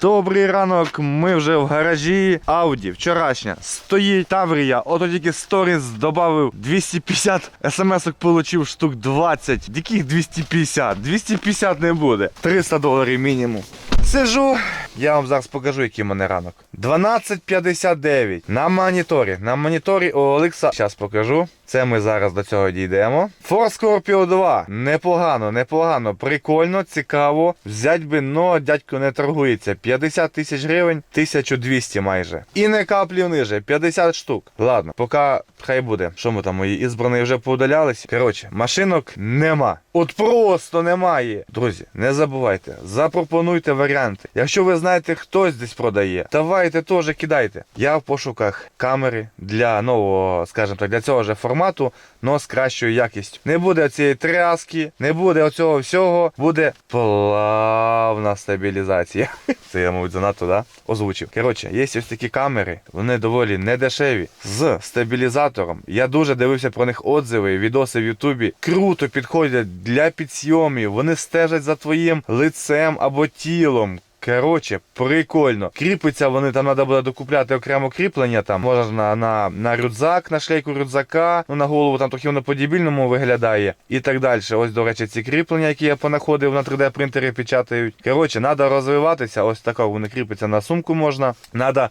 Добрий ранок, ми вже в гаражі. Ауді, вчорашня. Стоїть Таврія. Ото тільки сторіс додав 250 смс-ок получив штук 20. Яких 250? 250 не буде. 300 доларів мінімум. Сижу, я вам зараз покажу, який в мене ранок. 12.59 на моніторі. На моніторі у Олекса. Зараз покажу. Це ми зараз до цього дійдемо. Ford Scorpio 2. Непогано, непогано, прикольно, цікаво. Взять би, но дядько не торгується. 50 тисяч гривень, 1200 майже. І не каплі ниже, 50 штук. Ладно, поки хай буде. Що ми там, мої ізбрані вже поудалялись. Коротше, машинок нема. От просто немає. Друзі, не забувайте, запропонуйте варіанти. Якщо ви знаєте, хтось десь продає, давайте теж кидайте. Я в пошуках камери для нового, скажімо так, для цього ж формату, но з кращою якістю. Не буде цієї тряски, не буде оцього всього, буде плавна стабілізація. Це я, мабуть, занадто да? озвучив. Коротше, є ось такі камери, вони доволі недешеві. З стабілізатором. Я дуже дивився про них отзиви, відоси в Ютубі. Круто підходять для підсйомів. Вони стежать за твоїм лицем або тілом. Коротше, прикольно. Кріпиться вони, там треба буде докупляти окремо кріплення, там можна на, на, на рюкзак, на шлейку рюкзака, ну на голову там трохи воно по-дібільному виглядає і так далі. Ось, до речі, ці кріплення, які я понаходив на 3D принтері печатають. Коротше, треба розвиватися. Ось така вони кріпиться на сумку можна. Треба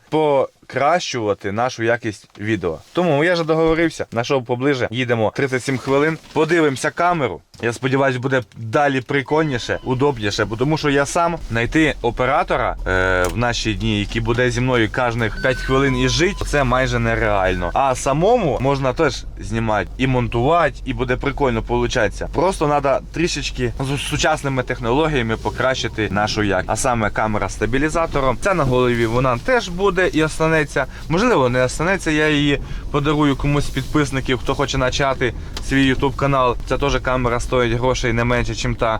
покращувати нашу якість відео. Тому я вже договорився, знайшов поближе. Їдемо 37 хвилин, подивимося камеру. Я сподіваюся, буде далі прикольніше, удобніше, бо тому що я сам знайти оператора е, в наші дні, який буде зі мною кожних 5 хвилин і жити, це майже нереально. А самому можна теж знімати і монтувати, і буде прикольно получатися. Просто треба трішечки з сучасними технологіями покращити нашу якість. А саме камера з стабілізатором. Ця на голові вона теж буде і останеться. Можливо, не останеться. Я її подарую комусь з підписників, хто хоче почати свій YouTube канал. Це теж камера стоїть грошей не менше, ніж та.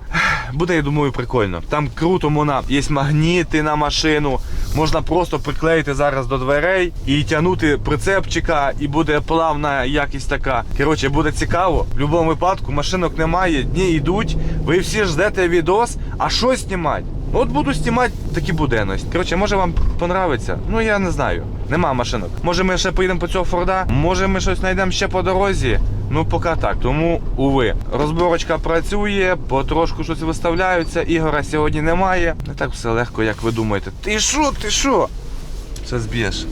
Буде, я думаю, прикольно. Там круто вона, є магніти на машину. Можна просто приклеїти зараз до дверей і тягнути прицепчика, і буде плавна якість така. Коротше, буде цікаво. В будь-якому випадку машинок немає, дні йдуть. Ви всі ждете відос, а що знімати? От буду знімати такі буденності. Коротше, може вам понравиться? Ну я не знаю. Нема машинок. Може ми ще поїдемо по цього Форда? Може ми щось знайдемо ще по дорозі? Ну поки так. Тому уви. Розборочка працює, потрошку щось виставляються. Ігора сьогодні немає. Не так все легко, як ви думаєте. Ти що, ти що? Все зб'єш.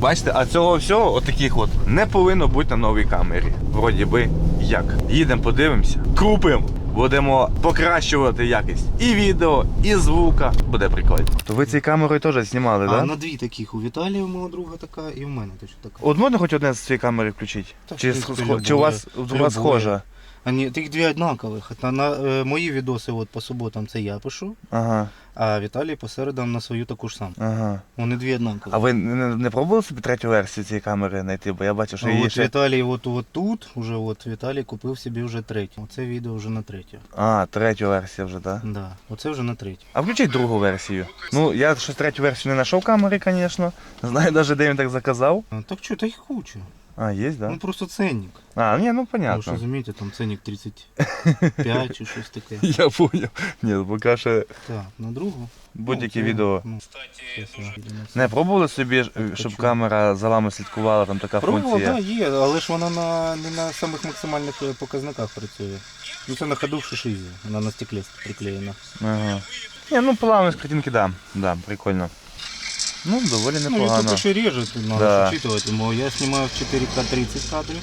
Бачите, а цього всього, от таких от, не повинно бути на новій камері. Вроді би як. Їдемо, подивимося. Купимо. Будемо покращувати якість і відео, і звука. Буде прикольно. То ви цією камерою теж знімали, А? Да? на дві таких у Віталія, у мого друга така, і у мене теж така. От можна хоч одне з цієї камери включити? Так, Чи, сх... чи у вас, у вас схожа? Ані, тих дві однакових. На, на е, мої відоси от, по суботам це я пишу, Ага, а Віталій по середам на свою таку ж саму. ага. Вони дві однакові. А ви не, не пробували собі третю версію цієї камери знайти? Бо я бачив, що її от ще... Віталій от, от тут, уже от Віталій купив собі вже третю. Оце відео вже на третю. А, третю версію вже, так? Да? Да. Оце вже на третю. А включіть другу версію. Ну, я щось третю версію не знайшов камери, звісно. Знаю навіть, де він так заказав. А, так що, та їх куча. А, є, так? Ну просто ценник. А, ні, ну Ви ж понятно. розумієте, там ценник 35 чи щось таке. Я понял. Ні, поки що Так, на другу. будь-які Ну, це, відео. ну, щас я піду. Не пробували собі, щоб Хочу. камера за вами слідкувала, там така Пробував, функція. так, є, але ж вона на, не на самих максимальних е, показниках працює. Ну це на ходу в шишизі, вона на стеклі приклеєна. Ага. Ні, ну плавність картинки, да. Да, прикольно. Ну, доволі Ну, непогано. YouTube ще реже, тут надо Да. да. учитывать, бо я знімаю в 4К 30 кадрів.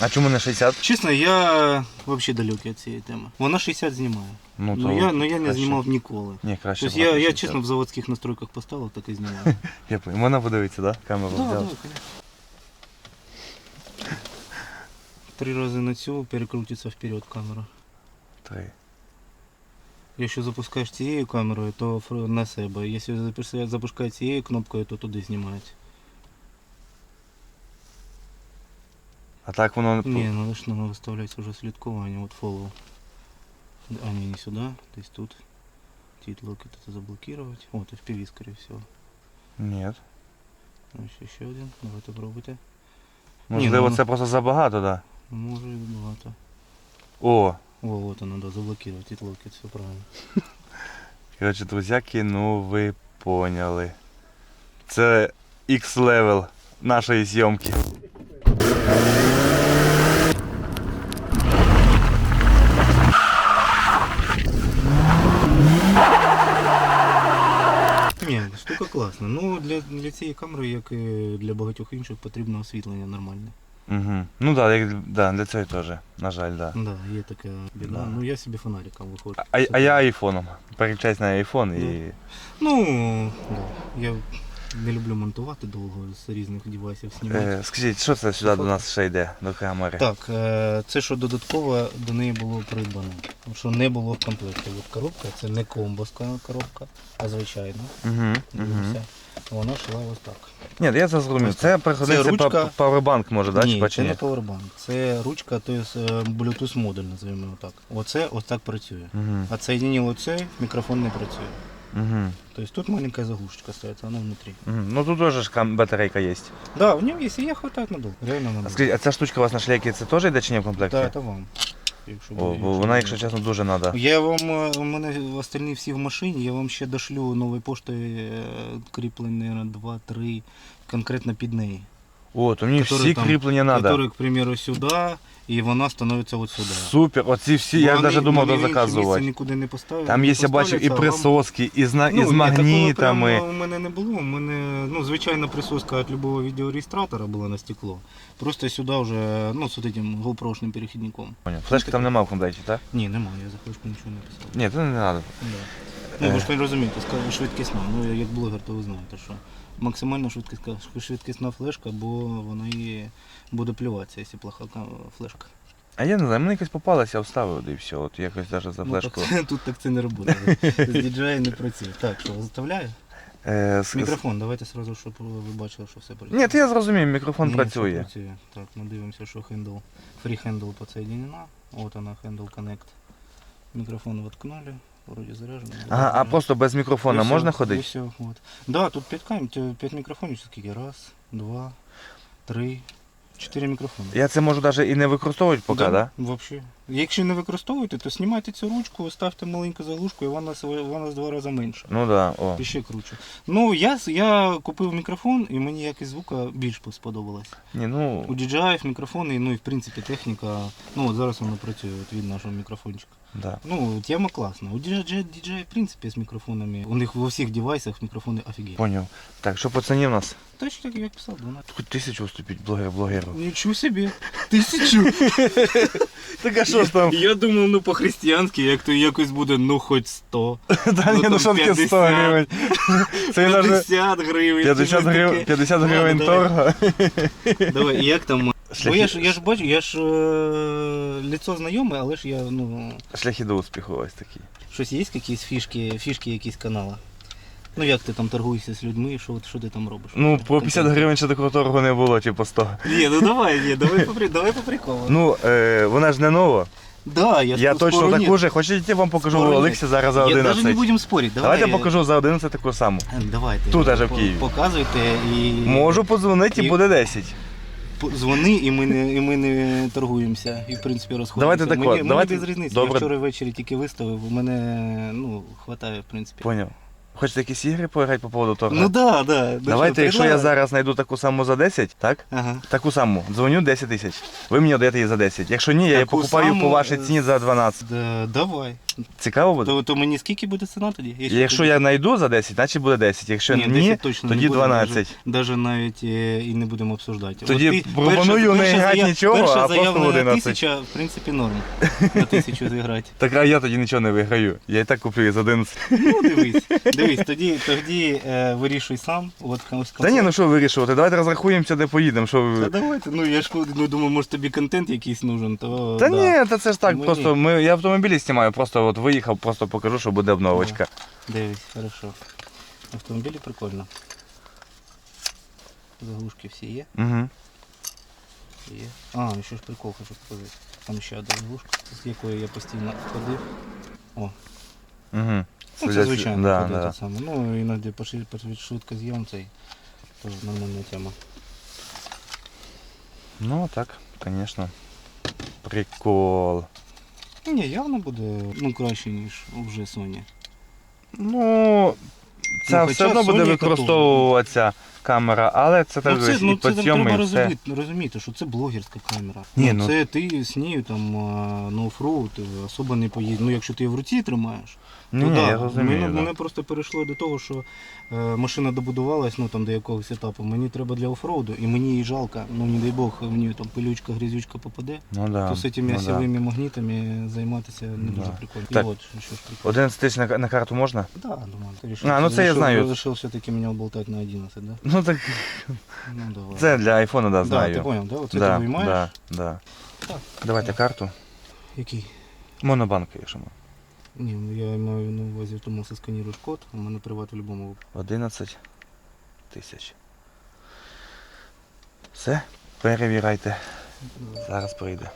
А чому не 60? Чесно, я взагалі далекий від цієї теми. Вона 60 знімає. Ну, Ну, я, ну я не краще. знімав ніколи. Ні, краще. Тобто я, я 60. чесно в заводських настройках поставив, так і знімаю. Я понял. Можна подивитися, да? Камеру Да, да, взяв. конечно. Три рази на цю перекрутиться вперед камера. Три. Якщо запускаєш цією камерою, то фр- на себе. Якщо запис- запускаєш цією кнопкою, то туди знімається. А так воно Ні, надо ж надо виставляється вже слідкування, от follow. А ні, не сюди, десь тут. Тітлок это заблокировать. О, то FPV, скорее всего. Ні. Ось ще один. Давайте пробуйте. Можливо, ну- це просто забагато, да. Може і багато. О, О, вот оно, да, заблокировать тітлоки, все правильно. коротше, друзяки, ну ви Поняли. Це X-левел нашої зйомки. Ні, штука класна. Ну для, для цієї камери, як і для багатьох інших, потрібно освітлення нормальне. Угу. Ну так, як, да, для цього теж, на жаль, да. Да, є така біда. Да. Ну я собі фонариком виходжу. А, а я айфоном. Переключаюсь на айфон і. Ну, да. Я не люблю монтувати довго з різних девайсів знімати. Е, скажіть, що це сюди до нас ще йде, до камери? Так, е, це що додатково до неї було придбано. Що не було в комплекті. От коробка, це не комбовська коробка, а звичайна. Угу, угу. Дивимося. Вона шла ось так. Ні, я це зрозумів. Це приходиться Це ручка. па- павербанк може, да, ні, чи, це не ні? Powerbank. Це ручка, то тобто Bluetooth модуль, називаємо його так. Оце ось так працює. Угу, А соединил оцей, мікрофон не працює. угу, Тобто тут маленькая заглушечка стоит, она внутри. угу. Ну тут теж ж кам- батарейка є. Да, в нем есть, и я хватает надолго. Реально А скажіть, а ця штучка у вас на шлейці це теж йде чи ні в комплекті? Да, это вам. Якщо О, буде, бо вона, якщо чесно, дуже треба. Я вам, е, у мене остальні всі в машині, я вам ще дошлю нової пошти кріплення кріплень, 2-3 конкретно під неї. О, то мені Который всі там- кріплення треба. Которые, к примеру, сюди, і вона становиться от сюди. Супер, оці всі, я навіть думав інше заказувати. нікуди не поставили. Там є, я бачив, і присоски, і з, на- Ну, і з магнітами. У мене не було. У мене ну, звичайна присоска від любого відеореєстратора була на стекло. Просто сюди вже ну, з этим GoPro-шним перехідником. Поняв. Флешки там нема в комплекті, так? Ні, немає, я за флешку нічого не писав. Ні, це не треба. Да. Ну, ви ж не розумієте, швидкісна. Ну, я як блогер, то ви знаєте, що максимально швидкісна, швидкісна флешка, бо вона і буде плюватися, якщо плоха флешка. А я не знаю, мені якось попалося, я вставив, і все. От якось навіть за Ну, так, тут так це не працює. З DJI не працює. Так, що, заставляю? Е, с- Мікрофон, давайте сразу, щоб ви бачили, що все працює. Ні, то я зрозумів, мікрофон Ні, працює. все працює. Так, ми дивимося, що хендл. Free handle подсоединена. Вот она, handle connect. Мікрофон воткнули. Вроде заряджено. Ага, а просто без мікрофона можна ходити? Все, вот. Да, тут 5 камінь, 5 мікрофонів, скільки? Раз, два, три, чотири мікрофони. Я це можу навіть і не використовувати поки, так? Да? Вообще. Якщо не використовуєте, то знімайте цю ручку, ставте маленьку заглушку і вона, вона з два рази менше. Ну да, о. І ще круче. Ну, я, я купив мікрофон і мені якість звука більш сподобалась. Ні, У ну, DJI мікрофони, ну і в принципі техніка. Ну от зараз воно працює от від нашого мікрофончика. да. Ну, тема класна. У DJI, DJI, в принципі, з мікрофонами. У них во всіх девайсах мікрофони офігеть. Поняв. Так, що по ціні в нас? Точно так, як писав, 12. Хоч тисячу уступіть блогер блогеру. Нічого собі. Тисячу. Так а що ж там? Я думав, ну по-християнськи, як то якось буде, ну хоч 100. Та ні, там ну що таке 100 гривень? Це навіть 50 гривень. 50 гривень, таке. 50 Ну, гривень давай. торга. Давай, і як там? Бо я ж, я ж бачу, я ж е, лицо знайоме, але ж я, ну, Шляхи до успіху ось такі. щось є якісь фішки, фішки якісь канала? Ну як ти там торгуєшся з людьми, що, що ти там робиш? Ну, по 50 гривень ще такого торгу не було, чи по 100. Ні, ну давай, ні, давай по, при- давай по приколу. Ну, е, вона ж не нова. да, я, Я точно спору таку же. Хочете, я вам покажу Спору нет. Олексі зараз за Я даже не 11. будем спорить. Давай, Давайте я покажу за 11 таку саму. Е, Давайте. Тут аж в По- Києві. Показуйте і Можу подзвонити і буде 10. по- дзвони, і ми не, і ми не торгуємося. І в принципі розходимося. Давайте так мені, от, мені давайте- без різниці. добре. Я вчора ввечері тільки виставив, у мене ну, хватає, в принципі. Поняв. Хочете якісь ігри пограти по поводу того? Ну да, да. Давайте, якщо я зараз знайду таку саму за 10, так? Ага. Таку саму. Дзвоню 10 тисяч. Ви мені даєте її за 10. Якщо ні, я її Таку покупаю саму, по вашій е, ціні за 12. Да, давай. Цікаво буде? То, то мені скільки буде ціна тоді? Якщо я знайду за 10, значить буде 10. Якщо ні, 10 точно тоді не буде, 12. Даже навіть е, і не будемо обсуждати. Тоді От ти- пропоную не перша грати нічого, перша а просто заявлена 11. тисяча, в принципі, норм. На тисячу зіграти. Так а я тоді нічого не виграю. Я і так куплю за 11. Ну, дивись, дивись, тоді, тоді е, вирішуй сам. От Та ні, ну що вирішувати, давайте розрахуємося, де поїдемо. Що Та давайте, ну я ж ну, думаю, може тобі контент якийсь нужен, то. Та да. ні, та це ж так, Мені- просто ми, я автомобілі знімаю, просто от виїхав, просто покажу, що буде обновочка. Дивись, хорошо. Автомобілі прикольно. Заглушки всі є. Угу. Є. А, ще ж прикол хочу показати. Там ще одна заглушка, з якої я постійно ходив. О, Угу. ну, це звичайно да, ходив да. те саме. Ну, іноді по швид- по швидко з'єм цей. Теж нормальна тема. Ну так, звісно. Прикол. Ні, явно буде ну, краще, ніж вже Sony. Ну, Це Ну, все одно буде Sony використовуватися камера, але це Ну, так це, ну, це там треба і все. розуміти, розуміти, що це блогерська камера. Ні, ну, ну- Це ти з нею там на оффроуд е, особо не поїздиш. Ну, якщо ти її в руці тримаєш, Ні, то я розумію. Мене, да. мене просто перейшло до того, що е, машина добудувалась ну, там, до якогось етапу. Мені треба для оффроуду, і мені її жалко, ну не дай Бог, мені там пилючка, грязючка попаде, Ну, да. то з цими ну, да. магнітами займатися не Да. дуже прикольно. Так. І от, що ж прикольно. 11 тисяч на, на карту можна? Да, думаю, ты решил, А, ну це я знаю. Решил все-таки меня болтать на 11, да? Ну так Ну давай. це для айфону, да, да, знаю. ти понял, да? Оце да, ти виймаєш? да, да. Так. Давайте карту. Який? Монобанк, якщо ми. Ні, ну я маю на увазі, тому що сканіруєш код, у мене приват в будь-якому випадку. 11 тисяч. Все, перевіряйте. Зараз прийде.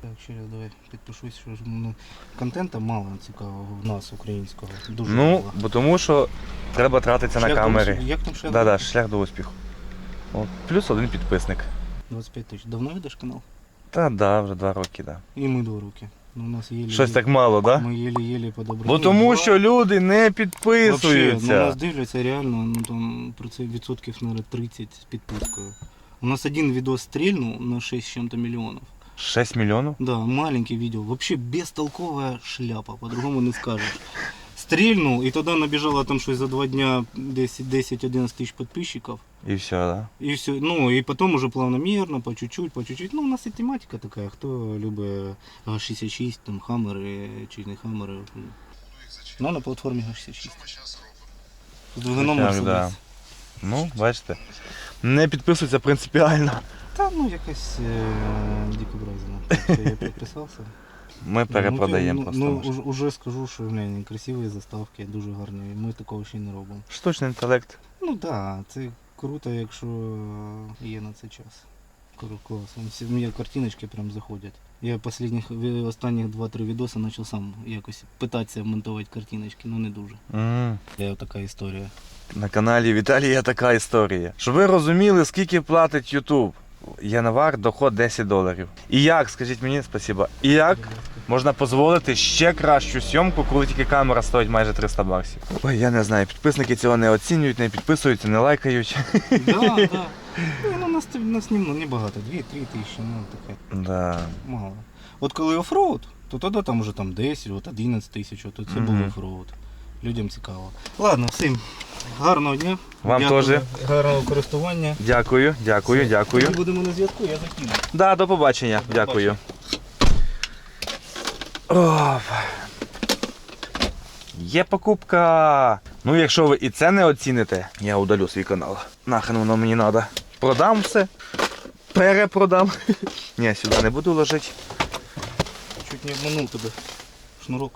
Так, ще раз давай підпишусь, що ж ну, контента мало цікавого в нас, українського. Дуже Ну, мало. бо тому що треба тратитися на Шлях до камери. успіху. Як там шлях? Да, да, шлях до успіху. От. Плюс один підписник. 25 тисяч. Давно ведеш канал? Та да, вже два роки, да. І ми два роки. Ну, у нас єлі, Щось так мало, да? Ми єлі-єлі подобрали. Бо тому що люди не Вообще, ну, підписуються. нас дивляться реально, ну там про це відсотків, наверное, 30 з підпискою. У нас один відос стрільнув на 6 з чим-то мільйонів. 6 мільйонів? Да, маленький видео. Вообще бестолковая шляпа, по-другому не скажешь. Стрельнул, и тогда набежало там что за два дня 10-11 тысяч подписчиков. І все, да? И все, ну и потом уже плавномерно, по чуть-чуть, по чуть-чуть. Ну, у нас и тематика такая, кто любит Г66, там хаммеры, чуть не хаммеры. Ну, на платформе Г66. З двигуном Так, да. Mercedes. Ну, бачите. Не підписуються принципіально. Та ну якась е, дикобразина. Я підписався. Ми перепродаємо ну, просто. Ну, уж- уже скажу, що блін, красиві заставки, дуже гарні. Ми такого ще не робимо. Штучний інтелект. Ну так, да, це круто, якщо є на це час. Кру- Клас. Всі мені картиночки прям заходять. Я останніх, останніх 2-3 відоси почав сам якось питатися монтувати картиночки, ну не дуже. М. Я така історія. На каналі Віталія така історія. Щоб ви розуміли, скільки платить YouTube. Январ доход 10 доларів. І як, скажіть мені, спасибо, і як можна дозволити ще кращу зйомку, коли тільки камера стоїть майже 300 баксів? Ой, я не знаю, підписники цього не оцінюють, не підписуються, не лайкають. Да, да. Ну, нас, нас не, небагато, 2-3 тисячі, ну таке. Да. Мало. От коли офроуд, то тоді там вже там 10, от 11 тисяч, от це був Мгм. Людям цікаво. Ладно, всім гарного дня. Вам Дякую. теж. Гарного користування. Дякую, дякую, дякую. Ми будемо на зв'язку, я закину. Да, до побачення. До Дякую. Оп. Є покупка. Ну, якщо ви і це не оціните, я удалю свій канал. Нахрен воно мені треба. Продам все. Перепродам. Ні, сюди не буду ложити. Чуть не обманув тебе. Шнурок.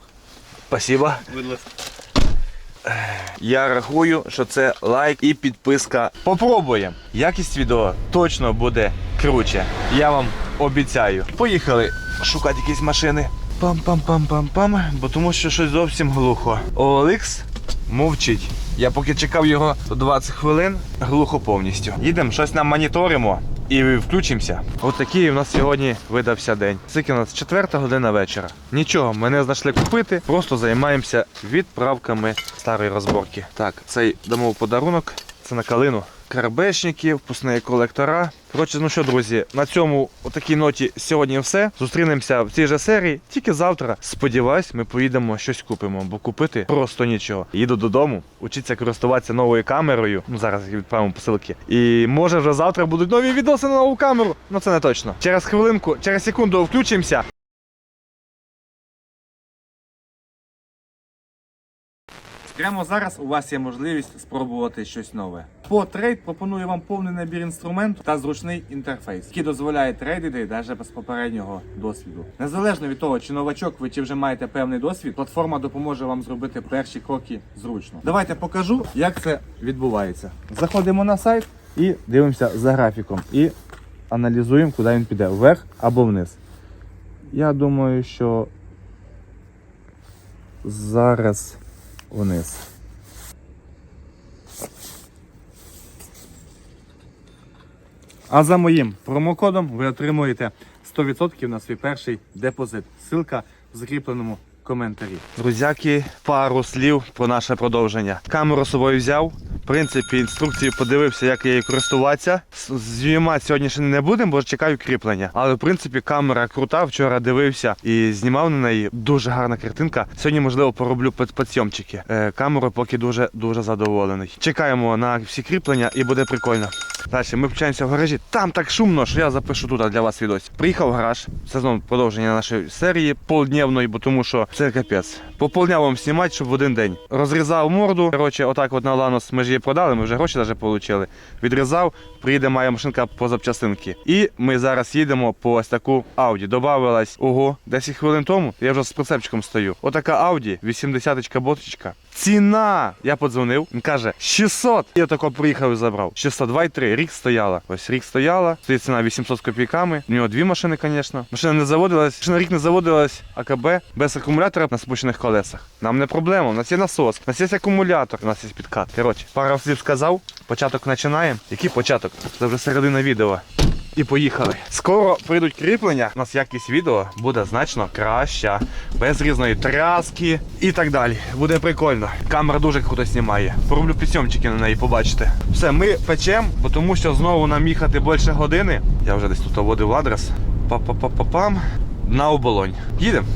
Спасибо. Будь ласка. Я рахую, що це лайк і підписка. Попробуємо. Якість відео точно буде круче. Я вам обіцяю. Поїхали шукати якісь машини. Пам-пам-пам-пам-пам. Бо тому що щось зовсім глухо. OLX мовчить. Я поки чекав його 20 хвилин, глухо повністю. Їдемо, щось нам моніторимо і включимося. От такий у нас сьогодні видався день. Скільки у нас четверта година вечора. Нічого, ми не знайшли купити, просто займаємося відправками старої розборки. Так, цей дамо подарунок. Це на калину. Карбешники, впускні колектора. Коротше, ну що, друзі, на цьому такій ноті сьогодні все. Зустрінемося в цій же серії. Тільки завтра. Сподіваюсь, ми поїдемо щось купимо, бо купити просто нічого. Їду додому, учиться користуватися новою камерою. Ну зараз відправимо посилки. І може вже завтра будуть нові відоси на нову камеру. Ну це не точно. Через хвилинку, через секунду включимося. Прямо зараз у вас є можливість спробувати щось нове. По трейд пропоную вам повний набір інструменту та зручний інтерфейс, який дозволяє трейдити навіть без попереднього досвіду. Незалежно від того, чи новачок ви чи вже маєте певний досвід, платформа допоможе вам зробити перші кроки зручно. Давайте покажу, як це відбувається. Заходимо на сайт і дивимося за графіком. І аналізуємо, куди він піде вверх або вниз. Я думаю, що зараз вниз. А за моїм промокодом ви отримуєте 100% на свій перший депозит. Силка в закріпленому коментарі. Друзяки, пару слів про наше продовження. Камеру собою взяв. В принципі, інструкцію подивився, як її користуватися. Знімати сьогодні ще не будемо, бо чекаю кріплення. Але в принципі камера крута. Вчора дивився і знімав на неї. Дуже гарна картинка. Сьогодні, можливо, пороблю під- підсйомчики. Е, камерою поки дуже дуже задоволений. Чекаємо на всі кріплення і буде прикольно. Далі ми вчаємося в гаражі. Там так шумно, що я запишу тут для вас відос. Приїхав в гараж. Це знову продовження нашої серії полдневної, бо тому що це капець. По полдня вам знімати, щоб в один день. Розрізав морду. Коротше, отак от на Ланос ми ж її продали, ми вже гроші навіть отримали. Відрізав, приїде моя машинка по запчастинки. І ми зараз їдемо по ось таку Audi. Добавилась ого, 10 хвилин тому. Я вже з прицепчиком стою. Отака Audi, 80-ка боточка. Ціна! Я подзвонив. Він каже 600. Я тако приїхав і забрав. 602,3. Рік стояла. Ось рік стояла. Стоїть ціна 800 з копійками. У нього дві машини, звісно. Машина не заводилась. Машина рік не заводилась АКБ без акумулятора на спущених колесах. Нам не проблема. У нас є насос, у нас є акумулятор, у нас є підкат. Коротше, пара слів сказав. Початок починаємо. Який початок? Це вже середина відео. І поїхали. Скоро прийдуть кріплення. У нас якість відео буде значно краща, без різної тряски і так далі. Буде прикольно. Камера дуже круто знімає. Пороблю підсьомчики на неї, побачите. Все, ми печемо, бо тому що знову нам їхати більше години. Я вже десь тут вводив адрес. Па-па-па-па-пам. На оболонь. Їдемо.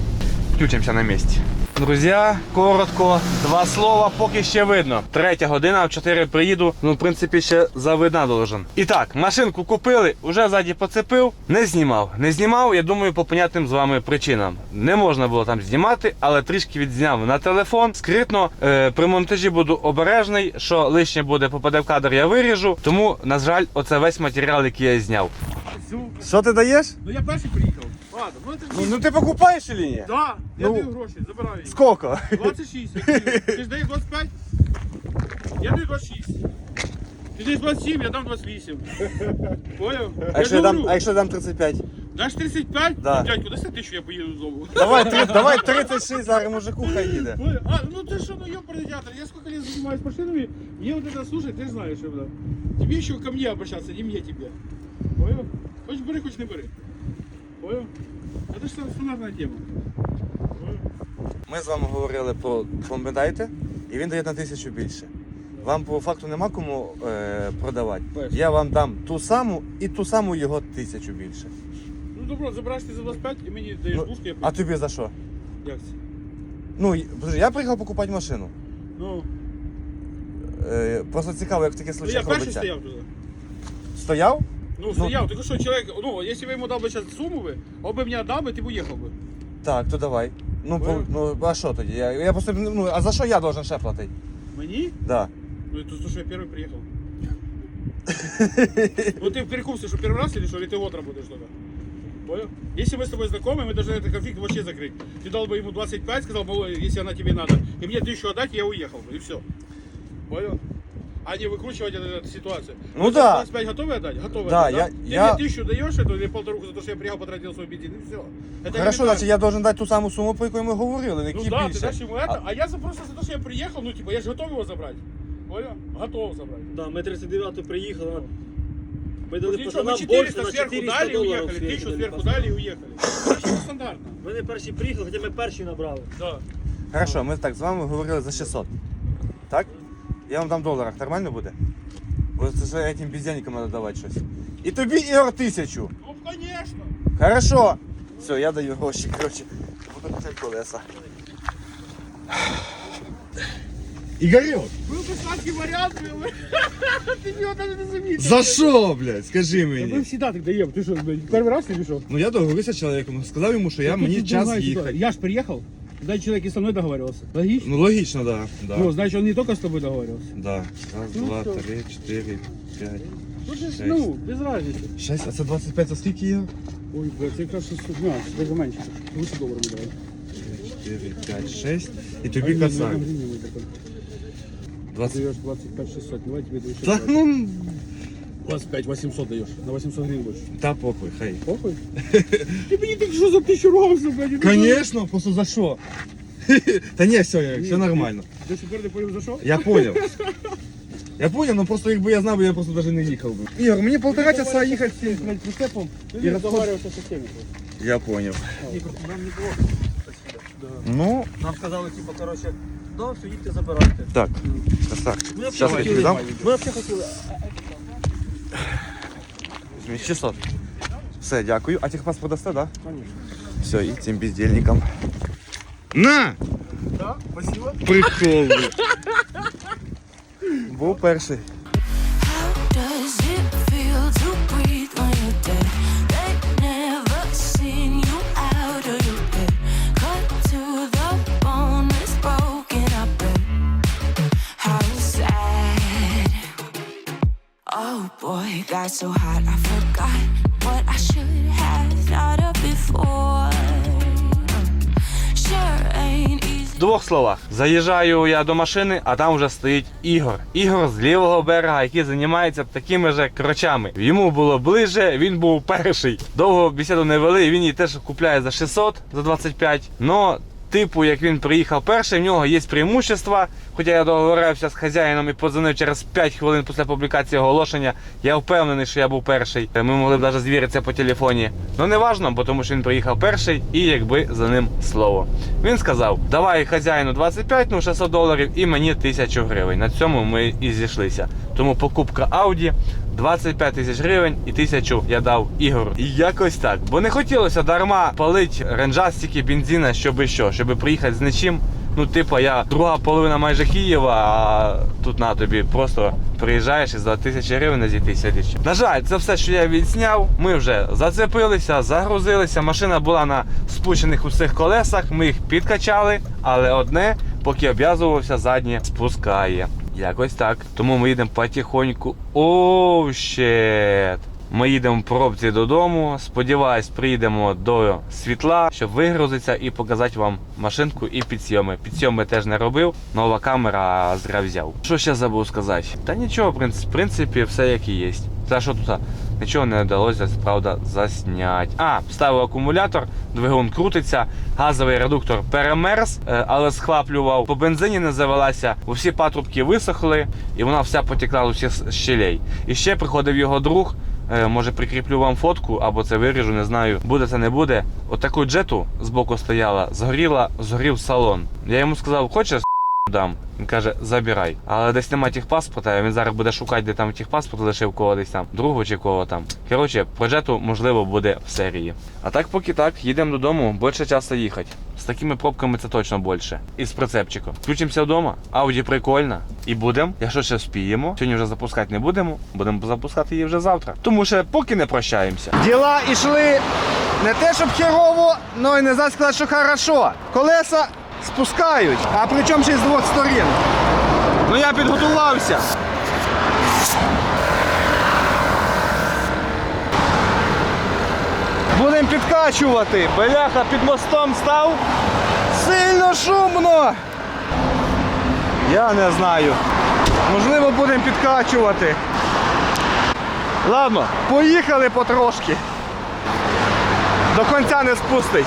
Включимося на місці. Друзі, коротко, два слова, поки ще видно. Третя година, в 4 приїду. Ну, в принципі, ще завидна должен. І так, машинку купили, уже ззаді поцепив, не знімав. Не знімав, я думаю, по понятним з вами причинам. Не можна було там знімати, але трішки відзняв на телефон. Скритно, е, при монтажі буду обережний, що лишнє буде попаде в кадр, я виріжу. Тому, на жаль, оце весь матеріал, який я зняв. Що ти даєш? Ну я перший приїхав. Ладно, ну це Ну, ну ти покупаєш чи ні? Да, я Ну. даю гроші, забираю їх. Скільки? 26. я даю. Ти ж даєш 25? Я даю 26. Ти даєш 27, я дам 28. Поняв? А якщо я ж дам, говорю, а якщо я дам 35? Даш 35? Да. Дядьку, дай тисячу, я поїду додому. Давай, три- давай 36, зараз мужику хай їде. Понял? А, ну ты что, ну ёбаный театр, я сколько лет занимаюсь машинами, мне вот это слушай, ты знаешь, что да. Тебе еще ко мне обращаться, не мне тебе. Понял? Хочешь бери, хочешь не бери. Понял? Это же стандартная тема. Ми з вами говорили про пам'ятаєте, і він дає на тисячу більше. Вам по факту нема кому е, продавати. Бачу. Я вам дам ту саму і ту саму його тисячу більше. Ну добро, забираєш ти за 25 і мені даєш Ну, двушку, я А тобі за що? Як це? Ну, й- подожди, я приїхав покупати машину. Ну, Е, просто цікаво, як в таких ну я случаях перший робиться. стояв туди. Стояв? Ну, стояв, тільки що чоловік, ну, якщо б я йому дав би зараз суму, би, он би мені дав би, ти б уїхав би. Так, то давай. Ну, по, Понял. ну а що тоді? Я, я просто, ну, а за що я должен ще платити? Мені? Да. Ну, это то, что я первый приехал. Ну ты в перекупстве, что первый раз или что, или ты год работаешь только? Понял? Если мы с тобой знакомы, мы должны этот конфликт вообще закрыть. Ты дал бы ему 25, сказал бы, если она тебе надо, и мне тысячу отдать, я уехал бы, и все. Понял? А не выкручивать эту, эту ситуацию. Ну Вы да. 25 готовы отдать? Готовы Да, отдать, я- Ты я- мне тысячу даешь эту или полторуху за то, что я приехал, потратил свой бензин, и все. Это Хорошо, элементарно. значить я должен дати ту саму суму, по якій ми говорили, не Ну які да, ты більше. дашь ему это, а, я за просто за то, что я приехал, ну типа, я же готов его забрать. Понял? Готов забрать. Да, ми 39 приїхали. Ми дали Ну, ничего, мы пацанам 400 більше на сверху 400 дали и доларів. уехали, сверху 1000 дали сверху пацанам. дали и уехали. Это стандартно. Ми не перші приїхали, хоча ми перші набрали. Да. Хорошо, ми так з вами говорили за 600. Так? Я вам дам в доларах, нормально буде? Бо це ж этим бездельникам треба давати щось. І тобі, Ігор, тисячу. Ну, конечно. Хорошо. Все, я даю гроші, коротше. Буду качати колеса. Ігорьок, Был бы сладкий вариант, был бы. Ты его даже не заметил. за що, блядь? Скажи Да мы мені. всегда так даем. Ты что, блядь, первый раз или что? Ну я договорився з чоловіком, сказав йому, що я мені час їхати. Я ж приехал. Значит, человек и со мной договаривался. Логично? Ну логічно, да. да. Ну, значит, он не только с тобой договаривался. Да. Раз, Ну, два, всё. три, чотири, п'ять. Ну, же, Шесть. ну, без разницы. Шесть, а це 25 за скільки є? Ой, блядь, ты как 600, ну, даже меньше. Лучше долларом давай. 4, 5, 6. І тобі касак. 20. Даешь 25 600, давай тебе даю Та ну, 25 800 даешь, на 800 гривен больше. та похуй, хай. Похуй? Ты мне так что за тысячу ругался, блядь? Конечно, просто за що? Та ні, все, все нормально. До сих пор не понял за что? Я понял. Я понял, но просто якби я знав, я просто даже не їхав би. Ігор, мені полтора часа їхати з цим блядь, прицепом. Ты не разговариваешь со всеми. Я понял. Нам не плохо. Ну, Нам сказали, типу, коротше, да, все, їдьте забирайте. так, красавчик. Ми Зараз я взагалі тобі дам. хотіли. Ми взагалі хотіли. 600. Все, дякую. А техпаспорт подасте, да? Конечно. Все, і цим бездельникам. На! Да, спасибо. Прикол. Був перший. Boy, got so hot, I forgot what I should have thought of before. Sure ain't easy. Двох словах. Заїжджаю я до машини, а там вже стоїть Ігор. Ігор з лівого берега, який займається такими же крочами. Йому було ближе, він був перший. Довго бесіду не вели, він її теж купляє за 600, за 25. Но, типу, як він приїхав перший, в нього є преимущества. Хоча я договорився з хазяїном і подзвонив через 5 хвилин після публікації оголошення. Я впевнений, що я був перший. Ми могли б навіть звіритися по телефоні. Ну не важно, бо тому що він приїхав перший і якби за ним слово. Він сказав: давай хазяїну 25, ну 600 доларів і мені 1000 гривень. На цьому ми і зійшлися. Тому покупка Audi 25 тисяч гривень і 1000 я дав Ігору. І якось так. Бо не хотілося дарма палити ренджастики, бензина, щоби що, щоби приїхати з нічим. Ну, типу, я друга половина майже Києва, а тут на тобі просто приїжджаєш і за тисячі гривень зійти сидиш. На жаль, це все, що я відсняв. Ми вже зацепилися, загрузилися. Машина була на спущених усіх колесах. Ми їх підкачали, але одне, поки обв'язувався, заднє спускає. Якось так. Тому ми їдемо потихоньку. Оу, щет. Ми їдемо в пробці додому. Сподіваюсь, приїдемо до світла, щоб вигрузитися і показати вам машинку і підсйоми. Підсйоми теж не робив. Нова камера зря взяв. Що ще забув сказати? Та нічого, в принципі, все як і є. Та що тут? Нічого не вдалося, правда, засняти. А, вставив акумулятор, двигун крутиться, газовий редуктор перемерз, е, але схлаплював. По бензині не завелася, усі патрубки висохли, і вона вся потекла з усіх щелей. І ще приходив його друг. Е, Може прикріплю вам фотку або це виріжу, не знаю. Буде це не буде. Отаку джету збоку стояла, згоріла, згорів салон. Я йому сказав, хочеш дам. Він каже, забирай. Але десь немає техпаспорта, він зараз буде шукати, де там техпаспорт лишив кого десь там, другу чи кого там. Коротше, проджету, можливо буде в серії. А так, поки так, їдемо додому, більше часу їхати. З такими пробками це точно більше. І з прицепчиком. Включимося вдома, ауді прикольна. І будемо, якщо ще спіємо, сьогодні вже запускати не будемо, будемо запускати її вже завтра. Тому що поки не прощаємося. Діла йшли не те, щоб херово, але й не за сказати, що хорошо. Колеса спускають, а причому ще з двох сторін. Ну я підготувався. Будемо підкачувати. Беляха під мостом став. Сильно шумно. Я не знаю. Можливо, будемо підкачувати. Ладно, поїхали потрошки. До кінця не спустить.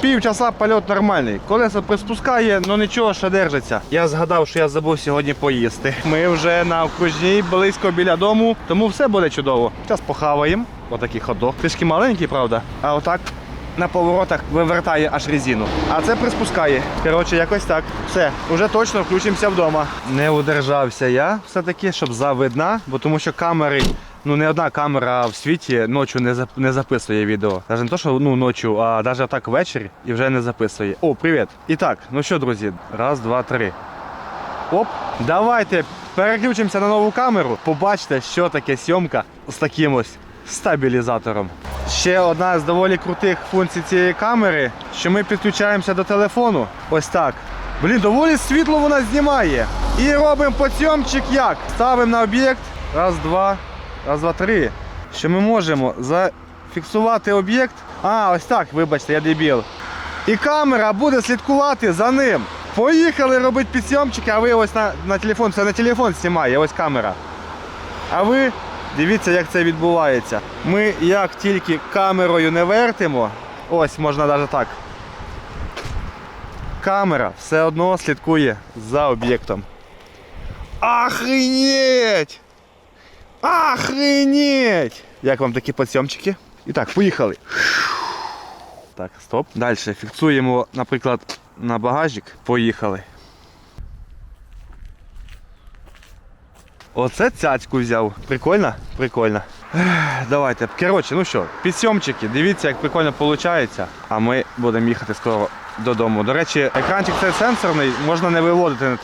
Півчаса польот нормальний. Колесо приспускає, але нічого ще держиться. Я згадав, що я забув сьогодні поїсти. Ми вже на окружній, близько біля дому, тому все буде чудово. Зараз похаваємо. Отакий ходок. Трішки маленький, правда. А отак на поворотах вивертає аж резину. А це приспускає. Коротше, якось так. Все, вже точно включимося вдома. Не удержався я все-таки, щоб завидна, бо тому що камери. Ну, не одна камера в світі ночі не, зап- не записує відео. Навіть не то, що ну, ночі, а навіть так ввечері і вже не записує. О, привіт! І так, ну що, друзі, раз, два, три. Оп, давайте переключимося на нову камеру. Побачите, що таке сьомка з таким ось стабілізатором. Ще одна з доволі крутих функцій цієї камери, що ми підключаємося до телефону. Ось так. Блін, доволі світло вона знімає. І робимо подсьомчик як? Ставимо на об'єкт. Раз, два, раз, два, три. Що ми можемо зафіксувати об'єкт. А, ось так, вибачте, я дебіл. І камера буде слідкувати за ним. Поїхали робити підсйомчики, а ви ось на, на телефон, це на телефон знімає, ось камера. А ви дивіться, як це відбувається. Ми як тільки камерою не вертимо, ось можна навіть так. Камера все одно слідкує за об'єктом. Охренеть! Охренеть! Як вам такі підсйомчики? І так, поїхали. Так, стоп. Далі фіксуємо, наприклад, на багажник. Поїхали. Оце цяцьку взяв. Прикольно? Прикольно. Давайте. Коротше, ну що, підсьомчики, дивіться, як прикольно виходить. А ми будемо їхати скоро додому. До речі, екранчик цей сенсорний, можна не виводити.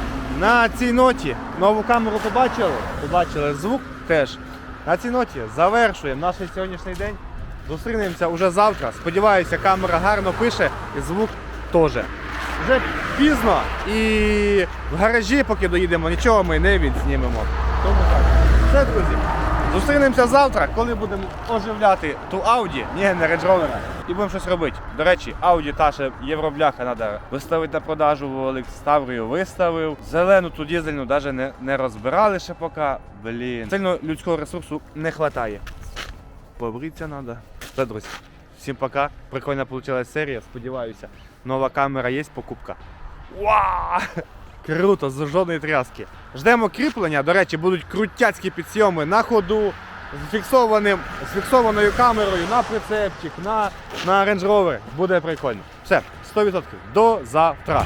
на цій ноті нову камеру побачили? Побачили звук теж. На цій ноті завершуємо наш сьогоднішній день. Зустрінемося вже завтра. Сподіваюся, камера гарно пише і звук теж. Вже пізно і в гаражі, поки доїдемо, нічого ми не відснімемо. Тому так. Все, друзі. Зустрінемося завтра, коли будемо оживляти ту Audi, ні, не Range Rover, і будемо щось робити. До речі, Audi та ще євробляха треба виставити на продажу в Олекс Ставрію виставив. Зелену ту дізельну навіть не, не розбирали ще поки. Блін. Сильно людського ресурсу не вистачає. Побритися треба. Все, друзі. Всім пока. Прикольна вийшла серія. Сподіваюся. Нова камера є, покупка. Уа! Круто, з жодної тряски. Ждемо кріплення. До речі, будуть крутяцькі підсйоми на ходу, з, фіксованим, з фіксованою камерою на прицепчик, на, на Range Rover. Буде прикольно. Все, 100%. До завтра.